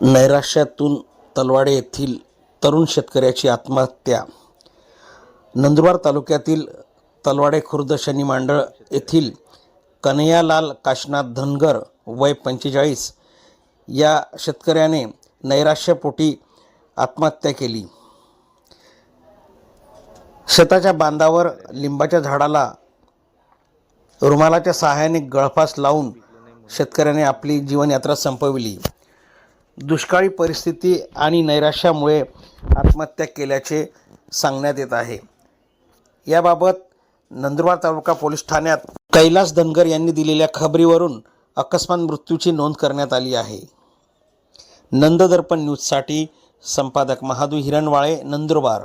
नैराश्यातून तलवाडे येथील तरुण शेतकऱ्याची आत्महत्या. नंदुरबार तालुक्यातील तलवाडे खुर्द शनी मांडळ येथील कन्हैयालाल काशनाथ धनगर वय पंचेचाळीस या शेतकऱ्याने नैराश्यपोटी आत्महत्या केली. शेताच्या बांधावर लिंबाच्या झाडाला रुमालाच्या सहाय्याने गळफास लावून शेतकऱ्याने आपली जीवनयात्रा संपविली. दुष्काळी परिस्थिती आणि नैराश्यामुळे आत्महत्या केल्याचे सांगण्यात येत आहे. याबाबत नंदुरबार तालुका पोलीस ठाण्यात कैलास धनगर यांनी दिलेल्या खबरीवरून अकस्मात मृत्यूची नोंद करण्यात आली आहे. नंददर्पण न्यूजसाठी संपादक महादू हिरणवाळे नंदुरबार.